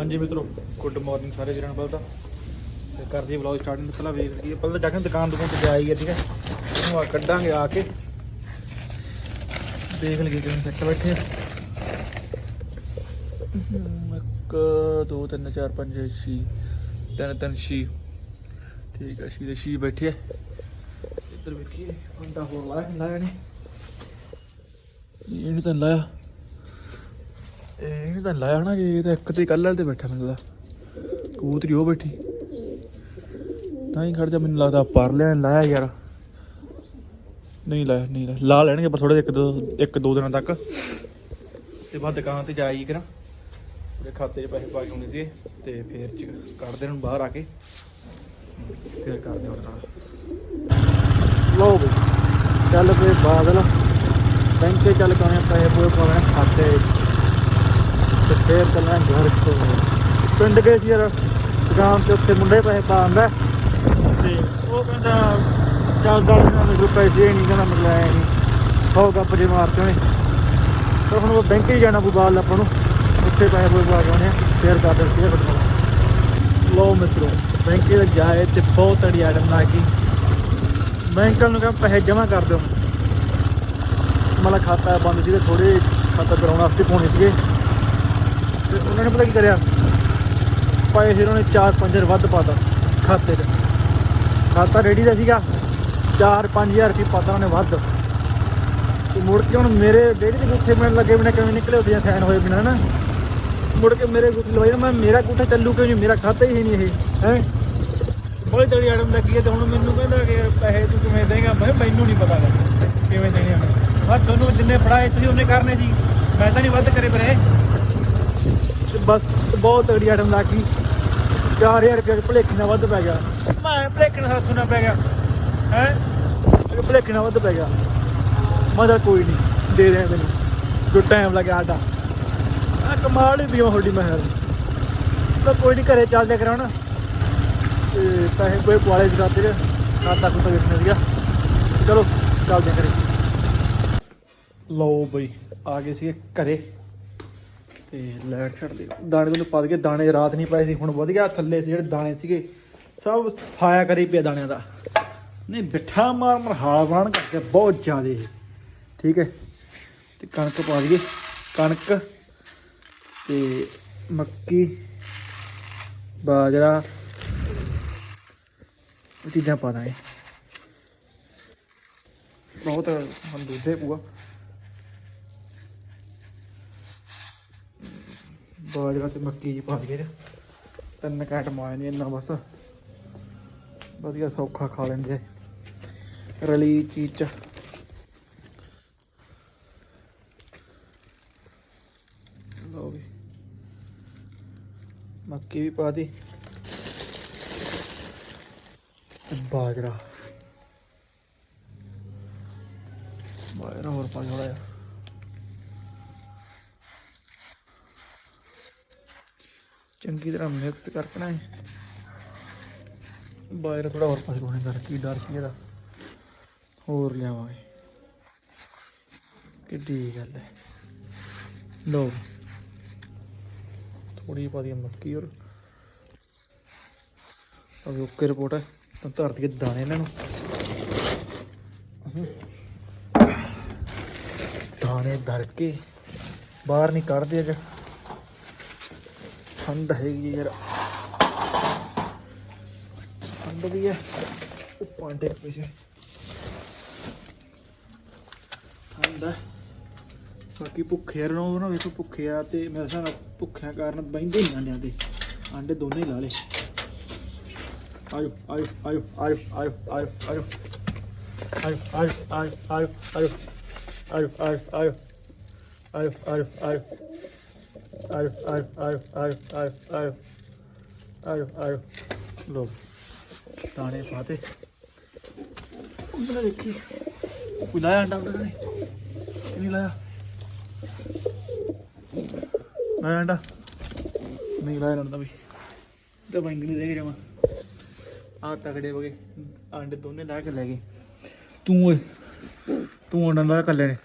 ਹਾਂਜੀ ਮਿੱਤਰੋ good morning ਸਾਰੇ ਵੀਰਾਂ ਨੂੰ ਪਹਿਲਾਂ ਤੇ ਕਰਦੇ ਵਲੌਗ ਸਟਾਰਟਿੰਗ ਤੋਂ ਪਹਿਲਾਂ ਵੇਖ ਲਈਏ। ਪਹਿਲਾਂ ਤਾਂ ਜਾ ਕੇ ਦੁਕਾਨ ਦੁਕਾਨ ਤੇ ਜਾਈ ਹੈ ਠੀਕ ਹੈ? ਇਹਨੂੰ ਆ ਕੱਢਾਂਗੇ ਆ ਕੇ। ਦੇਖ ਲਈਏ ਕਿਵੇਂ ਸੈੱਟ ਬੈਠੇ ਆ। ਇੱਕ, ਦੋ, ਤਿੰਨ, ਚਾਰ, ਪੰਜ, ਛੇ ਤਿੰਨ ਤਿੰਨ, ਛੇ। ਠੀਕ ਹੈ ਛੇ ਦੇ ਛੇ ਬੈਠੇ ਆ। ਇੱਧਰ ਵੇਖੀਏ, ਅੰਡਾ ਹੋਰ ਲਾਇਆ ਲਾਇਆ ਨਹੀਂ ਇਹ ਤਾਂ ਲਾਇਆ। ਇਹ ਨਹੀਂ ਤਾਂ ਲਾਇਆ ਨਾ ਜੀ ਇਹ ਤਾਂ ਇੱਕ ਤੇ ਕੱਲ ਵਾਲੇ ਤੇ ਬੈਠਾ ਮੈਨੂੰ ਲੱਗਦਾ। ਕਬੂਤਰੀ ਉਹ ਬੈਠੀ। ਤਾਂ ਹੀ ਖੜ ਜਾ, ਮੈਨੂੰ ਲੱਗਦਾ ਪਰ ਲਿਆ ਲਾਇਆ ਯਾਰ। ਨਹੀਂ ਲਾਇਆ ਨਹੀਂ ਲਾਇਆ। ਲਾ ਲੈਣਗੇ ਪਰ ਥੋੜੇ ਇੱਕ ਦੋ ਇੱਕ ਦੋ ਦਿਨਾਂ ਤੱਕ। ਤੇ ਬਾਅਦ ਦੁਕਾਨ ਤੇ ਜਾਈ ਕਰਾਂ। ਉਹਦੇ ਖਾਤੇ 'ਚ ਪੈਸੇ ਪਾ ਕੇ ਆਉਣੇ ਸੀ ਤੇ ਫੇਰ ਚ ਕੱਢਦੇ ਨੂੰ ਬਾਹਰ ਆ ਕੇ। ਫੇਰ ਕਰਦੇ ਉਹਦੇ ਨਾਲ। ਲੋ ਬਈ। ਚੱਲ ਪਏ ਬਾਦਲ ਬੈਂਕ 'ਚ ਚੱਲ ਕਾਣੇ ਪੈਸੇ ਪੂਰੇ ਪਾਉਣੇ ਖਾਤੇ ਫੇਰ ਚੱਲਣਾ ਘਰ ਤੋਂ ਪਿੰਡ ਗਏ ਸੀ ਯਾਰ, ਦੁਕਾਨ ਤੇ ਉੱਥੇ ਮੁੰਡੇ ਪੈਸੇ ਪਾ ਆਂਦਾ। ਤੇ ਉਹ ਕਹਿੰਦਾ, ਚੱਲ ਦਲ ਨਾਲ ਮੇਰੇ ਪੈਸੇ ਹੀ ਨਹੀਂ, ਕਹਿੰਦਾ ਮੈਨੂੰ ਲੈ ਨਹੀਂ ਹੋ ਗੱਪ ਜੇ ਮਾਰਤੇ ਉਹਨੇ। ਤੇ ਹੁਣ ਉਹ ਬੈਂਕ ਹੀ ਜਾਣਾ ਕੋਈ ਬਾਲ ਆਪਾਂ ਨੂੰ। ਉੱਥੇ ਪੈਸੇ ਪੂਰੇ ਪਾ ਕੇ ਆਉਣੇ ਆ, ਫੇਰ ਕਰਦੇ ਫੇਰ ਬਟਵਾ ਲੋ ਮਿੱਤਰੋ, ਬੈਂਕ ਤੇ ਜਾਏ ਤੇ ਬਹੁਤ ਅੜੀ ਆਡਮ ਲਾ ਕੇ। ਬੈਂਕ ਨੂੰ ਕਹਿੰਦਾ ਪੈਸੇ ਜਮ੍ਹਾਂ ਕਰ ਦਿਓ। ਮਤਲਬ ਖਾਤਾ ਬੰਦ ਸੀਗੇ ਥੋੜੇ ਖਾਤਾ ਕਰਾਉਣ ਵਾਸਤੇ ਪਾਉਣੇ ਸੀਗੇ। ਉਹਨਾਂ ਨੇ ਪਤਾ ਕੀ ਕਰਿਆ? ਪਾਏ ਫਿਰ ਉਹਨੇ 4-5000 ਵੱਧ ਪਾਤਾ ਖਾਤੇ 'ਚ। ਖਾਤਾ ਰੈਡੀ ਦਾ ਸੀਗਾ 4-5000 ਰੁਪਏ ਪਾਤਾ ਉਹਨੇ ਵੱਧ। ਤੇ ਮੁੜ ਕੇ ਹੁਣ ਮੇਰੇ ਡੇਢ ਦੇ ਗੁੱਠੇ ਮੈਨੂੰ ਲੱਗੇ ਬਿਨਾ ਕਿਵੇਂ ਨਿਕਲੇ ਉੱਥੇ ਸਾਈਨ ਹੋਏ ਬਿਨਾ ਨਾ ਮੁੜ ਕੇ ਮੇਰੇ ਗੁੱਠੇ ਲਵਾਈ ਮੈਂ ਮੇਰਾ ਗੁੱਠਾ ਚੱਲੂ ਕਿਉਂ ਨਹੀਂ ਮੇਰਾ ਖਾਤਾ ਹੀ ਨਹੀਂ ਇਹ, ਹੈ? ਬੜੀ ਤੜੀ ਆੜਮ ਲੱਗੀ ਹੈ ਤੇ ਹੁਣ ਮੈਨੂੰ ਕਹਿੰਦਾ ਕਿ ਪੈਸੇ ਤੂੰ ਕਿਵੇਂ ਦੇਗਾ? ਮੈਂ ਮੈਨੂੰ ਨਹੀਂ ਪਤਾ ਗਾ ਕਿਵੇਂ ਦੇਣੇ ਆ। ਬਸ ਤੁਹਾਨੂੰ ਜਿੰਨੇ ਫੜਾਏ ਤੁਸੀਂ ਉਹਨੇ ਕਰਨੇ ਸੀ ਮੈਂ ਤਾਂ ਨਹੀਂ ਵੱਧ ਕਰੇ ਪਰੇ। ਬਸ ਬਹੁਤ ਤਗੜੀ ਆਟਮ ਲਾ ਗਈ 4000 ਰੁਪਏ ਭਲੇਖੀ ਨਾਲ ਵੱਧ ਪੈ ਗਿਆ। ਮੈਂ ਭਲੇਖੀ ਨਾਲ ਹੱਥੋਂ ਪੈ ਗਿਆ, ਹੈ? ਭਲੇਖੀ ਨਾਲ ਵੱਧ ਪੈ ਗਿਆ। ਮੈਂ ਕਿਹਾ ਕੋਈ ਨਹੀਂ ਦੇ ਦੇ ਤੈਨੂੰ। ਜੋ ਟਾਈਮ ਲੱਗਿਆ ਆਡਾ ਆ ਕਮਾਲ ਹੀ ਦੀ ਤੁਹਾਡੀ ਮਹਿਰ ਤਾਂ ਕੋਈ ਨਹੀਂ ਘਰੇ ਚੱਲਦੇ ਕਰਾਉਣਾ ਤੇ ਪੈਸੇ ਕੋਈ ਪੁਆਲੇ ਚ ਖਾਤੇ ਖਾਤਾ ਖੁੱਤਾ ਵੇਖਣਾ ਸੀਗਾ। ਚਲੋ, ਚੱਲਦੇ ਕਰੇ ਲਓ ਬਈ, ਆ ਗਏ ਸੀਗੇ ਘਰੇ। ਤੇ ਲਾਈਟ ਛੱਡ ਦੇ ਦਾਣੇ ਤੁਹਾਨੂੰ ਪਾ ਦਈਏ, ਦਾਣੇ ਰਾਤ ਨਹੀਂ ਪਾਏ ਸੀ, ਹੁਣ ਵਧ ਗਿਆ, ਥੱਲੇ ਸੀ ਜਿਹੜੇ ਦਾਣੇ ਸੀਗੇ, ਸਭ ਸਫਾਇਆ ਕਰੀ ਪਿਆ ਦਾਣਿਆਂ ਦਾ। ਨਹੀਂ ਬਿਠਾ ਮਾਰ ਮਾਰ ਹਾਲ ਬਣ ਕਰਕੇ ਬਹੁਤ ਜ਼ਿਆਦੇ ਇਹ। ਠੀਕ ਹੈ? ਤੇ ਕਣਕ ਪਾ ਦਈਏ, ਕਣਕ ਤੇ ਮੱਕੀ, ਬਾਜਰਾ, ਇਹ ਚੀਜ਼ਾਂ ਪਾ ਦਾਂਗੇ। ਬਹੁਤ ਹੁਣ ਦੁੱਧੇ ਪੂਆ ਬਾਜਰਾ ਤੇ ਮੱਕੀ ਜੀ ਪਾ ਦਈਏ ਤਿੰਨ ਘੰਟ ਮਾਏ ਨਹੀਂ ਇੰਨਾ ਬਸ। ਵਧੀਆ ਸੌਖਾ ਖਾ ਲੈਂਦੇ ਰਲੀ ਚੀਚ। ਚ ਵੀ। ਮੱਕੀ ਵੀ ਪਾ ਦੀ। ਤੇ ਬਾਜਰਾ। ਬਾਜਰਾ ਹੋਰ ਪਾ ਥੋੜਾ ਜਿਹਾ। ਚੰਗੀ ਤਰ੍ਹਾਂ ਮਿਕਸ ਕਰਕੇ ਨਾ ਇਹ। ਬਾਜਰਾ ਥੋੜਾ ਹੋਰ ਪਾ ਦੇਣਾ ਕਰ ਕੀ ਡਰ ਕੀ ਇਹਦਾ। ਹੋਰ ਲਿਆਵਾਂਗੇ। ਕਿੱਡੀ ਗੱਲ ਹੈ। ਲੋ ਥੋੜੀ ਪਾ ਦੀ ਮੱਕੀ ਔਰ। ਅਬ ਓਕੇ ਰਿਪੋਰਟ ਹੈ। ਤਾਂ ਧਰ ਦਈਏ ਦਾਣੇ ਇਹਨਾਂ ਨੂੰ। ਦਾਣੇ ਧਰ ਕੇ ਬਾਹਰ ਨਹੀਂ ਕੱਢਦੇ ਅਜੇ ਠੰਡ ਹੈਗੀ ਹੈ ਯਾਰ ਠੰਡ ਵੀ ਹੈ ਉਹ ਪਾਂਡੇ ਪਿਛੇ ਠੰਡ ਹੈ ਬਾਕੀ ਭੁੱਖੇ ਰਹੋ ਨਾ ਵੇਖੋ ਭੁੱਖੇ ਆ ਤੇ ਮੇਰੇ ਹਿਸਾਬ ਨਾਲ ਭੁੱਖਿਆਂ ਕਾਰਨ ਬੈਂਦੇ ਨਹੀਂ ਆਂਡਿਆਂ ਦੇ ਆਂਡੇ ਦੋਨੇ ਹੀ ਲਾ ਲੇ ਆਜੋ ਆਜੋ ਆਜੋ ਆਜੋ ਆਜੋ ਆਜੋ ਆਜੋ ਆਜੋ ਆਜੋ ਆਜੋ ਆਜੋ ਆਜੋ ਆਜੋ ਆਜੋ ਆਜੋ ਆਜੋ ਆਜੋ ਆਜੋ ਆਜੋ ਆਜੋ ਆਜੋ ਆਜੋ ਆਜੋ ਆਜੋ ਲੋ ਦਾਣੇ ਪਾਤੇ। ਉਹਨਾਂ ਦੇਖੀ। ਕੋਈ ਲਾਇਆ ਅੰਡਾ ਉਹਨਾਂ ਨੇ ਨਹੀਂ ਲਾਇਆ? ਲਾਇਆ ਅੰਡਾ? ਨਹੀਂ, ਲਾਇਆ ਅੰਡਾ ਵੀ ਤੇ ਬੰਗ ਨਹੀਂ ਦੇ ਜਮਾ ਆ ਤਗੜੇ ਵਗੇ ਆਂਡੇ ਦੋਨੇ ਲਾ ਕੇ ਲੈ ਗਏ। ਤੂੰ ਓਏ, ਤੂੰ ਅੰਡਾ ਲਾ ਕੱਲੇ ਨੇ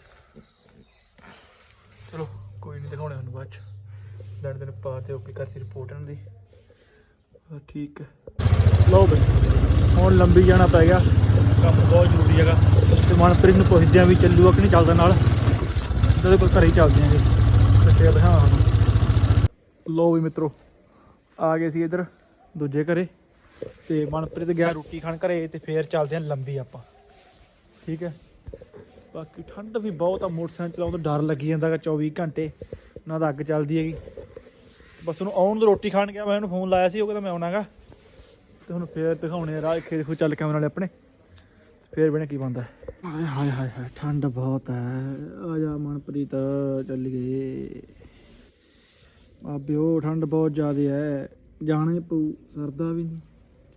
ਚਲੋ, ਕੋਈ ਨਹੀਂ ਦਿਖਾਉਣੇ ਤੁਹਾਨੂੰ ਬਾਅਦ ਚ। ਲੈਣ ਦੇਣ ਪਾ ਤੇ ਓਕੇ ਕਰਤੀ ਰਿਪੋਰਟ ਇਹਨਾਂ ਦੀ। ਠੀਕ ਹੈ। ਲਓ ਬਈ ਹੁਣ ਲੰਬੀ ਜਾਣਾ ਪੈ ਗਿਆ। ਕੰਮ ਬਹੁਤ ਜ਼ਰੂਰੀ ਹੈਗਾ। ਤੇ ਮਨਪ੍ਰੀਤ ਨੂੰ ਪੁੱਛਦੇ ਆ ਵੀ ਚੱਲੂਗਾ ਕਿ ਨਹੀਂ ਚੱਲਦਾ ਨਾਲ। ਜਦੋਂ ਕੋਲ ਘਰੇ ਹੀ ਚੱਲਦੇ ਆਂਗੇ ਫੇਰ ਦਿਖਾਵਾਂ ਤੁਹਾਨੂੰ ਲਓ ਵੀ ਮਿੱਤਰੋ ਆ ਗਏ ਸੀ ਇੱਧਰ ਦੂਜੇ ਘਰੇ। ਤੇ ਮਨਪ੍ਰੀਤ ਗਿਆ ਰੋਟੀ ਖਾਣ ਘਰੇ ਤੇ ਫੇਰ ਚੱਲਦੇ ਆਂ ਲੰਬੀ ਆਪਾਂ। ਠੀਕ ਹੈ। ਬਾਕੀ ਠੰਡ ਵੀ ਬਹੁਤ ਆ ਮੋਟਰਸਾਈਕਲ ਚਲਾਉਣ ਤੋਂ ਡਰ ਲੱਗੀ ਜਾਂਦਾ ਗਾ 24 ਘੰਟੇ। ਨਾ ਤਾਂ ਅੱਗ ਚੱਲਦੀ ਹੈਗੀ। ਬਸ ਉਹਨੂੰ ਆਉਣ ਤੋਂ ਰੋਟੀ ਖਾਣ ਗਿਆ ਮੈਂ ਉਹਨੂੰ ਫੋਨ ਲਾਇਆ ਸੀ ਉਹ ਕਹਿੰਦਾ ਮੈਂ ਆਉਣਾਗਾ। ਤੇ ਹੁਣ ਫੇਰ ਦਿਖਾਉਣੇ ਆ ਰਾਹ ਖੇਤ ਦੇਖੋ ਚੱਲ ਕੈਮਰੇ ਵਾਲੇ ਆਪਣੇ। ਫੇਰ ਬਣੇ ਕੀ ਬੰਦਾ ਹਾਏ ਹਾਏ ਹਾਏ ਹਾਏ ਠੰਡ ਬਹੁਤ ਹੈ। ਆ ਜਾ ਮਨਪ੍ਰੀਤ ਚੱਲੀਏ। ਬਾਬਿਓ ਠੰਡ ਬਹੁਤ ਜ਼ਿਆਦਾ ਹੈ। ਜਾਣਾ ਪਊ ਸਰਦਾ ਵੀ ਨਹੀਂ।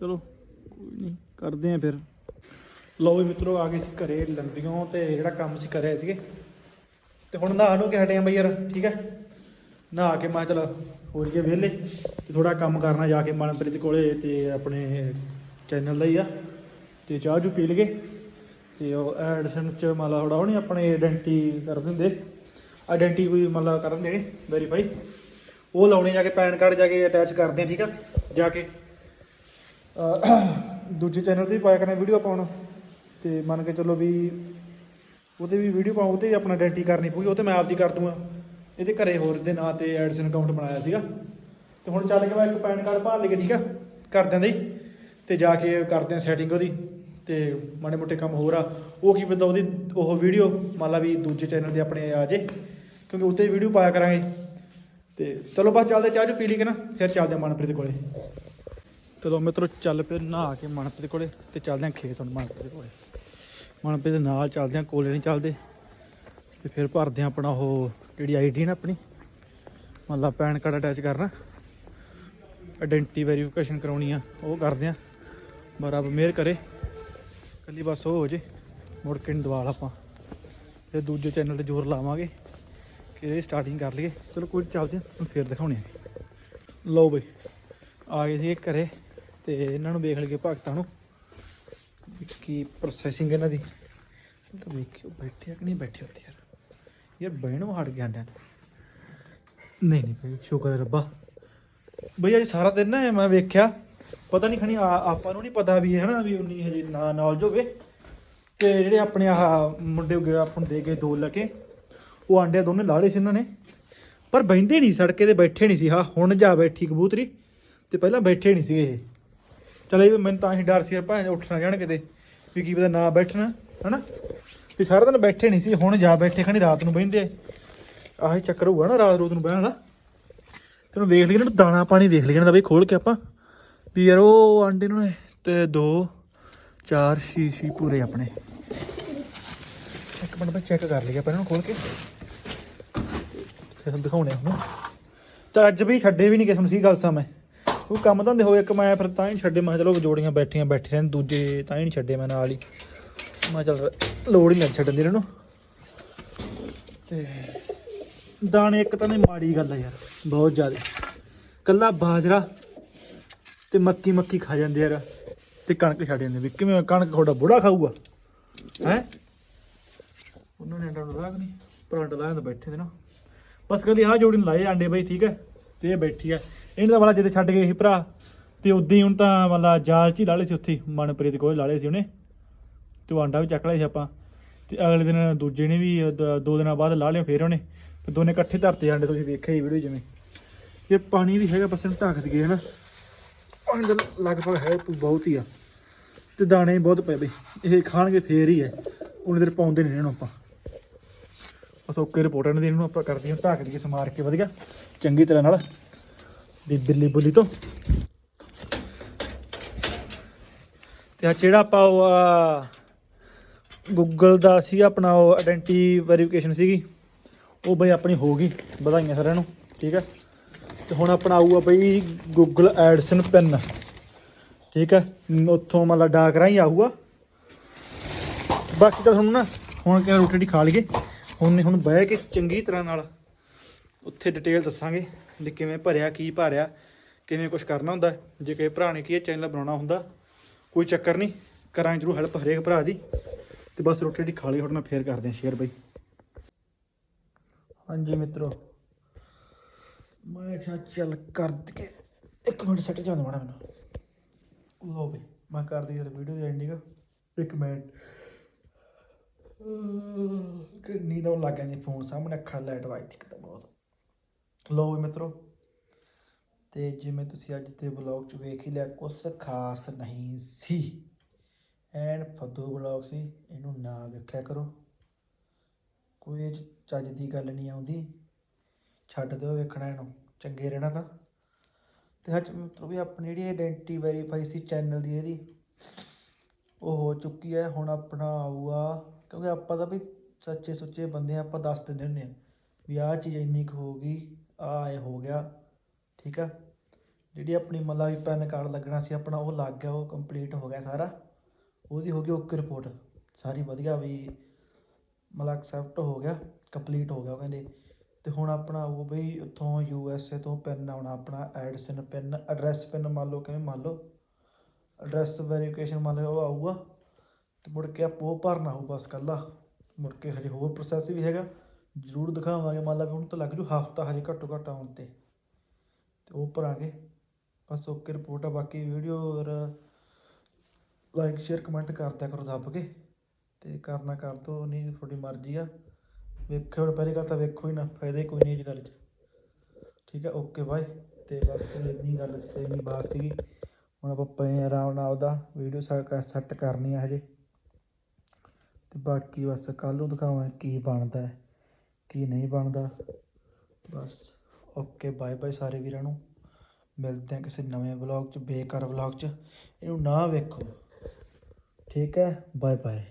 ਚਲੋ ਕੋਈ ਨਹੀਂ ਕਰਦੇ ਆ ਫਿਰ। ਲਓ ਵੀ ਮਿੱਤਰੋ ਆ ਗਏ ਸੀ ਘਰੇ ਲੰਬੀਆਂ ਤੇ ਜਿਹੜਾ ਕੰਮ ਸੀ ਕਰਿਆ ਸੀਗੇ। ਤੇ ਹੁਣ ਨਹਾ ਨੂੰ ਕੇ ਹਟੇ ਆ ਬਈ ਯਾਰ, ਠੀਕ ਹੈ? ਨਹਾ ਕੇ ਮੈਂ ਚਲ ਹੋ ਜੀਏ ਵਿਹਲੇ, ਤੇ ਥੋੜਾ ਕੰਮ ਕਰਨਾ ਜਾ ਕੇ ਮਨਪ੍ਰੀਤ ਕੋਲੇ ਤੇ ਆਪਣੇ ਚੈਨਲ ਦਾ ਹੀ ਆ, ਤੇ ਚਾਹ ਜੂ ਪੀ ਲਗੇ ਤੇ ਉਹ ਐਡਸਨ ਚ ਮਾਲਾ ਥੋੜਾ ਹੋਣੀ ਆਪਣੇ ਆਇਡੈਂਟੀ ਕਰ ਦਿੰਦੇ। ਆਇਡੈਂਟੀ ਕੋਈ ਮਾਲਾ ਕਰ ਦਿੰਦੇ ਵੈਰੀਫਾਈ ਉਹ ਲਾਉਣੇ ਜਾ ਕੇ, ਪੈਨ ਕਾਰਡ ਜਾ ਕੇ ਅਟੈਚ ਕਰਦੇ ਆ, ਠੀਕ ਆ? ਜਾ ਕੇ। ਦੂਜੇ ਚੈਨਲ ਤੇ ਵੀ ਪਾਇਆ ਕਰਨਾ ਵੀਡੀਓ ਪਾਉਣ ਤੇ ਮੰਨ ਕੇ ਚੱਲੋ ਵੀ ਉਹਦੇ ਵੀ ਵੀਡੀਓ ਪਾਉਂ ਤੇ ਆਪਣਾ ਆਇਡੈਂਟੀ ਕਰਨੀ ਪਊਗੀ, ਉਹ ਤੇ ਮੈਂ ਆਪਦੀ ਕਰ ਦੂੰਗਾ। ਇਹਦੇ ਘਰੇ ਹੋਰ ਦੇ ਨਾਂ ਤੇ ਐਡਸਨ ਅਕਾਊਂਟ ਬਣਾਇਆ ਸੀਗਾ। ਤੇ ਹੁਣ ਚੱਲ ਕੇ ਮੈਂ ਇੱਕ ਪੈਨ ਕਾਰਡ ਭਾਲ ਲਈਏ, ਠੀਕ ਆ? ਕਰਦਿਆਂ ਦੇ ਹੀ। ਤੇ ਜਾ ਕੇ ਕਰਦੇ ਆ ਸੈਟਿੰਗ ਉਹਦੀ। ਤੇ ਮਾੜੇ ਮੋਟੇ ਕੰਮ ਹੋਰ ਆ। ਉਹ ਕੀ ਪਤਾ ਉਹਦੀ, ਉਹ ਵੀਡੀਓ ਮੰਨ ਲਾ ਵੀ ਦੂਜੇ ਚੈਨਲ ਤੇ ਆਪਣੇ ਆ ਜੇ। ਕਿਉਂਕਿ ਉੱਤੇ ਵੀਡੀਓ ਪਾਇਆ ਕਰਾਂਗੇ। ਤੇ ਚਲੋ ਬਸ ਚੱਲਦੇ ਚਾਹ ਚੂ ਪੀ ਲਈ ਕੇ ਨਾ, ਫਿਰ ਚੱਲਦੇ ਆ ਮਨਪ੍ਰੀਤ ਕੋਲੇ। ਚਲੋ ਮਿੱਤਰੋ, ਚੱਲ ਪਏ ਨਹਾ ਕੇ ਮਨਪ੍ਰੀਤ ਕੋਲੇ, ਤੇ ਚੱਲਦੇ ਆ ਖੇਤ ਹੁਣ ਮਨਪ੍ਰੀਤ ਕੋਲੇ। ਮਨਪ੍ਰੀਤ ਦੇ ਨਾਲ ਚੱਲਦੇ ਆ ਕੋਲੇ ਨਹੀਂ ਚੱਲਦੇ। ਤੇ ਫਿਰ ਭਰਦੇ ਆ ਆਪਣਾ ਉਹ ਜਿਹੜੀ ਆਈਡੀ ਨਾ ਆਪਣੀ। ਮੰਨ ਲਾ ਪੈਨ ਕਾਰਡ ਅਟੈਚ ਕਰਨਾ। ਆਇਡੈਂਟੀ ਵੈਰੀਫਿਕੇਸ਼ਨ ਕਰਾਉਣੀ ਆ, ਉਹ ਕਰਦੇ ਆ ਬਰਾਬ ਮੇਰ ਕਰੇ। ਕੱਲੀ ਬਸ ਉਹ ਹੋ ਜੇ, ਮੁੜ ਕੇ ਨੀ ਦਵਾਲ ਆਪਾਂ। ਤੇ ਦੂਜੇ ਚੈਨਲ ਤੇ ਜ਼ੋਰ ਲਾਵਾਂਗੇ ਕਿ ਇਹ ਸਟਾਰਟਿੰਗ ਕਰ ਲਈਏ। ਚਲੋ ਕੋਈ ਚੱਲਦੇ ਆ ਫਿਰ ਦਿਖਾਉਣੇ ਆ ਲਓ ਬਈ, ਆ ਗਏ ਸੀ ਘਰੇ, ਤੇ ਇਹਨਾਂ ਨੂੰ ਵੇਖ ਲਈਏ ਭਗਤਾਂ ਨੂੰ। ਕੀ ਪ੍ਰੋਸੈਸਿੰਗ ਇਹਨਾਂ ਦੀ? ਤਾਂ ਵੇਖਿਓ, ਬੈਠੇ ਆ ਕਿ ਨਹੀਂ ਬੈਠੇ ਹੁੰਦੇ ਯਾਰ? ਯਾਰ ਬਹਿਣੋਂ ਹਟ ਗਿਆ ਡੈਨ ਨਹੀਂ ਨਹੀਂ ਭਾਈ, ਸ਼ੁਕਰ ਹੈ ਰੱਬਾ। ਬਈ ਅੱਜ ਸਾਰਾ ਦਿਨ ਨਾ ਮੈਂ ਵੇਖਿਆ, ਪਤਾ ਨਹੀਂ ਖਣੀ ਆਪਾਂ ਨੂੰ ਨਹੀਂ ਪਤਾ ਵੀ ਹੈ ਨਾ ਵੀ ਉਨੀ ਹਜੇ ਨਾ ਨੌਲੇਜ ਹੋਵੇ। ਤੇ ਜਿਹੜੇ ਆਪਣੇ ਆਹ ਮੁੰਡੇ ਗਏ ਆਪਾਂ ਨੂੰ ਦੇ ਗਏ ਦੋ ਲਕੇ ਉਹ ਆਂਡੇ ਦੋਨੇ ਲਾੜੇ ਸੀ ਇਹਨਾਂ ਨੇ। ਪਰ ਬੈੰਦੇ ਨਹੀਂ, ਸੜਕੇ ਤੇ ਬੈਠੇ ਨਹੀਂ ਸੀ। ਹਾਂ ਹੁਣ ਜਾ ਬੈਠੀ ਕਬੂਤਰੀ। ਤੇ ਪਹਿਲਾਂ ਬੈਠੇ ਨਹੀਂ ਸੀਗੇ ਇਹ। ਚਲ ਇਹ ਵੀ ਮੈਨੂੰ ਤਾਂ ਹੀ ਡਰ ਸੀ ਭਾਵੇਂ ਉੱਠ ਨਾ ਜਾਣ ਕਿਤੇ। ਵੀ ਕੀ ਪਤਾ ਨਾ ਬੈਠਣਾ, ਹਨਾ? ਵੀ ਸਾਰਾ ਦਿਨ ਬੈਠੇ ਨਹੀਂ ਸੀ, ਹੁਣ ਜਾ ਬੈਠੇ ਖਣੀ ਰਾਤ ਨੂੰ ਬਹਿੰਦੇ ਆਹੀ ਚੱਕਰ ਹੋਊਗਾ ਨਾ ਰਾਤ ਰੋਤ ਨੂੰ ਬਹਿਣ ਦਾ। ਤੈਨੂੰ ਵੇਖ ਲਈਏ ਨਾ ਦਾਣਾ ਪਾਣੀ ਵੇਖ ਲਈਏ ਨਾ ਬਈ ਖੋਲ ਕੇ ਆਪਾਂ। ਵੀ ਯਾਰ ਉਹ ਆਂਡੇ ਨੂੰ ਤੇ 2 4 ਛੇ ਛੇ ਪੂਰੇ ਆਪਣੇ। ਇੱਕ ਮਿੰਟ ਮੈਂ ਚੈੱਕ ਕਰ ਲਈਏ ਪਹਿਲਾਂ ਇਹਨਾਂ ਖੋਲ ਕੇ। ਫਿਰ ਤੁਹਾਨੂੰ ਦਿਖਾਉਣੇ ਹੁਣ ਤਾਂ ਅੱਜ ਵੀ ਛੱਡੇ ਵੀ ਨਹੀਂ ਕਿਸੇ ਨੂੰ ਸੀ ਗੱਲ ਸਾ ਮੈਂ। ਉਹ ਕੰਮ ਧੰਦੇ ਹੋਏ, ਇੱਕ ਮੈਂ ਫਿਰ ਤਾਂ ਹੀ ਛੱਡੇ, ਮੈਂ ਕਿਹਾ ਚਲੋ ਜੋੜੀਆਂ ਬੈਠੀਆਂ ਬੈਠੇ ਰਹਿਣ ਦੂਜੇ ਤਾਂ ਹੀ ਨਹੀਂ ਛੱਡੇ ਮੈਂ ਨਾਲ ਹੀ। ਮੈਂ ਕਿਹਾ ਚੱਲ ਲੋੜ ਹੀ ਨਹੀਂ ਛੱਡਣ ਦੀ ਇਹਨਾਂ। ਨੂੰ ਤੇ ਦਾਣੇ ਇੱਕ ਤਾਂ ਨੇ ਮਾੜੀ ਗੱਲ ਆ ਯਾਰ, ਬਹੁਤ ਜ਼ਿਆਦਾ। ਕੱਲਾ ਬਾਜਰਾ ਤੇ ਮੱਕੀ ਮੱਕੀ ਖਾ ਜਾਂਦੇ ਯਾਰ, ਤੇ ਕਣਕ ਛੱਡ ਜਾਂਦੇ। ਵੀ ਕਿਵੇਂ ਕਣਕ ਤੁਹਾਡਾ ਬੁੜਾ ਖਾਊਗਾ? ਹੈ? ਉਹਨਾਂ ਨੇ ਅੰਡਾ ਨੂੰ ਨਹੀਂ ਪਰਾਂਠਾ ਲਾਇਆ ਤਾਂ ਬੈਠੇ ਦੇ ਨਾ। ਬਸ ਕੱਲੀ ਆਹ ਜੋੜੀ ਨੂੰ ਲਾਏ ਆਂਡੇ ਬਾਈ, ਠੀਕ ਹੈ? ਤੇ ਇਹ ਬੈਠੀ ਆ। ਇਹਨਾਂ ਦਾ ਵਾਲਾ ਜਿੱਦੇ ਛੱਡ ਗਏ ਸੀ ਭਰਾ। ਤੇ ਉਦਾਂ ਹੀ ਹੁਣ ਤਾਂ ਮਤਲਬ ਜਾਲ ਚ ਹੀ ਲਾਲੇ ਸੀ ਉੱਥੇ ਹੀ, ਮਨਪ੍ਰੀਤ ਕੋਲ ਲਾਲੇ ਸੀ ਉਹਨੇ। ਤੇ ਉਹ ਆਂਡਾ ਵੀ ਚੱਕ ਲਿਆ ਸੀ ਆਪਾਂ। ਤੇ ਅਗਲੇ ਦਿਨ ਦੂਜੇ ਨੇ ਵੀ ਦ- ਦੋ ਦਿਨਾਂ ਬਾਅਦ ਲਾ ਲਿਆ ਫੇਰ ਉਹਨੇ। ਤੇ ਦੋਨੇ ਇਕੱਠੇ ਧਰਤੇ ਆਂਡੇ ਤੁਸੀਂ ਵੇਖਿਆ ਹੀ ਵੀਡੀਓ ਜਿਵੇਂ। ਇਹ ਪਾਣੀ ਵੀ ਹੈਗਾ ਬਸ ਇਹਨੂੰ ਢੱਕ ਦਈਏ ਹਨਾ। ਪਾਣੀ ਦਾ ਲਗਭਗ ਹੈ ਬਹੁਤ ਹੀ ਆ। ਤੇ ਦਾਣੇ ਵੀ ਬਹੁਤ ਪਏ ਬਈ। ਇਹ ਖਾਣਗੇ ਫੇਰ ਹੀ ਹੈ ਉਹਨੇ ਦੇਰ ਪਾਉਂਦੇ ਨਹੀਂ ਇਹਨੂੰ ਆਪਾਂ। ਬਸ ਓਕੇ ਰਿਪੋਰਟ ਇਹਨਾਂ ਦੀ ਇਹਨੂੰ ਆਪਾਂ ਕਰਦੇ ਹਾਂ ਢੱਕ ਦਈਏ ਸਮਾਰ ਕੇ ਵਧੀਆ। ਚੰਗੀ ਤਰ੍ਹਾਂ ਨਾਲ। ਬਿੱਲੀ ਬੁੱਲੀ ਤੋਂ। ਤੇ ਆ ਜਿਹੜਾ ਆਪਾਂ ਉਹ ਗੂਗਲ ਦਾ ਸੀ ਆਪਣਾ ਉਹ ਆਇਡੈਂਟੀ ਵੈਰੀਫਿਕੇਸ਼ਨ ਸੀਗੀ, ਉਹ ਬਈ ਆਪਣੀ ਹੋ ਗਈ, ਵਧਾਈਆਂ ਸਾਰਿਆਂ ਨੂੰ, ਠੀਕ ਹੈ? ਤੇ ਹੁਣ ਆਪਣਾ ਆਊਗਾ ਬਈ ਗੂਗਲ ਐਡਸਨ ਪਿਨ ਠੀਕ ਹੈ? ਉੱਥੋਂ ਮਤਲਬ ਡਾਕ ਰਾਹੀਂ ਆਊਗਾ। ਬਾਕੀ ਤਾਂ ਤੁਹਾਨੂੰ ਨਾ ਹੁਣ ਕਿ ਰੋਟੀ ਖਾ ਲਈਏ, ਹੁਣ ਨਹੀਂ, ਹੁਣ ਬਹਿ ਕੇ ਚੰਗੀ ਤਰ੍ਹਾਂ ਨਾਲ ਉੱਥੇ ਡਿਟੇਲ ਦੱਸਾਂਗੇ ਵੀ ਕਿਵੇਂ ਭਰਿਆ ਕੀ ਭਰਿਆ ਕਿਵੇਂ ਕੁਝ ਕਰਨਾ ਹੁੰਦਾ। ਜੇ ਕਿਸੇ ਭਰਾ ਨੇ ਕੀ ਇਹ ਚੈਨਲ ਬਣਾਉਣਾ ਹੁੰਦਾ ਕੋਈ ਚੱਕਰ ਨਹੀਂ। ਕਰਾਂਗੇ ਜਰੂਰ ਹੈਲਪ ਹਰੇਕ ਭਰਾ ਦੀ। ਤੇ ਬਸ ਰੋਟੀ ਟੀ ਖਾ ਲਈ ਹੁਣ ਫੇਰ ਕਰਦੇ ਹਾਂ ਸ਼ੇਅਰ ਬਾਈ। ਹਾਂਜੀ ਮਿੱਤਰੋ ਮੈਂ ਕਿਹਾ ਚੱਲ ਕਰ ਕੇ ਇੱਕ ਮਿੰਟ ਸੈੱਟ ਜਾਂਦਾ ਮਾੜਾ ਮੈਨੂੰ। ਲੋ ਵੀ ਮੈਂ ਕਰਦੀ ਯਾਰ ਵੀਡੀਓ ਦੀ ਐਂਡਿੰਗ ਇੱਕ ਮਿੰਟ। ਅਹ, ਕਿ ਲੱਗ ਜਾਂਦੀ ਫੋਨ ਸਾਹਮਣੇ ਅੱਖਾਂ ਲਾਈਟ ਵੱਜਦੀ ਕਿਤੇ ਬਹੁਤ। ਲੋ ਵੀ ਮਿੱਤਰੋ, ਤੇ ਜਿਵੇਂ ਤੁਸੀਂ ਅੱਜ ਦੇ ਵਲੌਗ 'ਚ ਵੇਖ ਹੀ ਲਿਆ, ਕੁਛ ਖਾਸ ਨਹੀਂ ਸੀ। ਐਨ ਫੱਦੂ ਵਲੌਗ ਸੀ, ਇਹਨੂੰ ਨਾ ਵੇਖਿਆ ਕਰੋ। ਕੋਈ ਇਹ 'ਚ ਚੱਜ ਦੀ ਗੱਲ ਨਹੀਂ ਆਉਂਦੀ। ਛੱਡ ਦਿਓ ਵੇਖਣਾ ਇਹਨੂੰ, ਚੰਗੇ ਰਹਿਣਾ ਤਾਂ। ਤੇ ਅੱਜ ਮਤਲਬ ਵੀ ਆਪਣੀ ਜਿਹੜੀ ਆਇਡੈਂਟੀ ਵੈਰੀਫਾਈ ਸੀ ਚੈਨਲ ਦੀ ਇਹਦੀ, ਉਹ ਹੋ ਚੁੱਕੀ ਹੈ, ਹੁਣ ਆਪਣਾ ਆਊਗਾ। ਕਿਉਂਕਿ ਆਪਾਂ ਤਾਂ ਵੀ ਸੱਚੇ ਸੁੱਚੇ ਬੰਦੇ ਆ ਆਪਾਂ ਦੱਸ ਦਿੰਦੇ ਹੁੰਦੇ ਆ ਵੀ ਆਹ ਚੀਜ਼ ਇੰਨੀ ਕੁ ਹੋ ਗਈ। ਆਹ ਇਹ ਹੋ ਗਿਆ, ਠੀਕ ਆ? ਜਿਹੜੀ ਆਪਣੀ ਮਤਲਬ ਵੀ ਪੈਨ ਕਾਰਡ ਲੱਗਣਾ ਸੀ ਆਪਣਾ, ਉਹ ਲੱਗ ਗਿਆ, ਉਹ ਕੰਪਲੀਟ ਹੋ ਗਿਆ ਸਾਰਾ। ਉਹਦੀ ਹੋ ਗਈ ਓਕੇ ਰਿਪੋਰਟ। ਸਾਰੀ ਵਧੀਆ ਵੀ ਮਤਲਬ ਐਕਸੈਪਟ ਹੋ ਗਿਆ ਕੰਪਲੀਟ ਹੋ ਗਿਆ, ਉਹ ਕਹਿੰਦੇ। ਤੇ ਹੁਣ ਆਪਣਾ ਉਹ ਬਈ ਉੱਥੋਂ ਯੂ ਐਸ ਏ ਤੋਂ ਪਿੰਨ ਆਉਣਾ, ਆਪਣਾ ਐਡਸਨ ਪਿੰਨ ਐਡਰੈਸ ਪਿੰਨ ਮੰਨ ਲਓ, ਕਿਵੇਂ ਮੰਨ ਲਓ? ਐਡਰੈਸ ਵੈਰੀਫਿਕੇਸ਼ਨ ਮੰਨ ਲਓ, ਉਹ ਆਊਗਾ। ਤੇ ਮੁੜ ਕੇ ਆਪੋ ਉਹ ਭਰਨਾ ਹੋਊ ਬਸ ਕੱਲਾ ਮੁੜ ਕੇ ਹਜੇ ਹੋਰ ਪ੍ਰੋਸੈਸ ਵੀ ਹੈਗਾ। ਜ਼ਰੂਰ ਦਿਖਾਵਾਂਗੇ, ਮੰਨ ਲਾ ਵੀ ਹੁਣ ਤਾਂ ਲੱਗ ਜੂ ਹਫਤਾ ਹਜੇ ਘੱਟੋ ਘੱਟ ਆਉਣ ਤੇ। ਤੇ ਉਹ ਭਰਾਂਗੇ ਬਸ ਓਕੇ, ਰਿਪੋਰਟ ਆ, ਬਾਕੀ ਵੀਡੀਓ ਔਰ ਲਾਈਕ ਸ਼ੇਅਰ ਕਮੈਂਟ ਕਰਦਿਆ ਕਰੋ ਦੱਬ ਕੇ। ਤੇ ਕਰਨਾ ਕਰ ਦੋ, ਨਹੀਂ ਤੁਹਾਡੀ ਮਰਜ਼ੀ ਆ। ਵੇਖਿਓ ਹੁਣ ਪਹਿਲੀ ਗੱਲ ਤਾਂ ਵੇਖੋ ਹੀ ਨਾ, ਫਾਇਦਾ ਹੀ ਕੋਈ ਨਹੀਂ ਇਸ ਗੱਲ 'ਚ। ਠੀਕ ਹੈ ਓਕੇ, ਬਾਏ। ਤੇ ਬਸ ਇੰਨੀ ਗੱਲ ਸੀ ਇੰਨੀ ਬਾਤ ਸੀਗੀ। ਹੁਣ ਆਪਾਂ ਪਏ ਆਰਾਮ ਨਾਲ ਉਹਦਾ ਵੀਡੀਓ ਸੈੱਟ ਕਰਨੀ ਆ ਹਜੇ। ਤੇ ਬਾਕੀ ਬਸ ਕੱਲ ਨੂੰ ਦਿਖਾਵਾਂ ਕੀ ਬਣਦਾ ਹੈ। ਕੀ ਨਹੀਂ ਬਣਦਾ। ਬਸ। ਓਕੇ, ਬਾਏ ਬਾਏ ਸਾਰੇ ਵੀਰਾਂ ਨੂੰ। ਮਿਲਦੇ ਹਾਂ ਕਿਸੇ ਨਵੇਂ ਵਲੌਗ 'ਚ, ਬੇਕਾਰ ਵਲੌਗ 'ਚ। ਇਹਨੂੰ ਨਾ ਵੇਖੋ। ਠੀਕ ਹੈ, ਬਾਏ ਬਾਏ।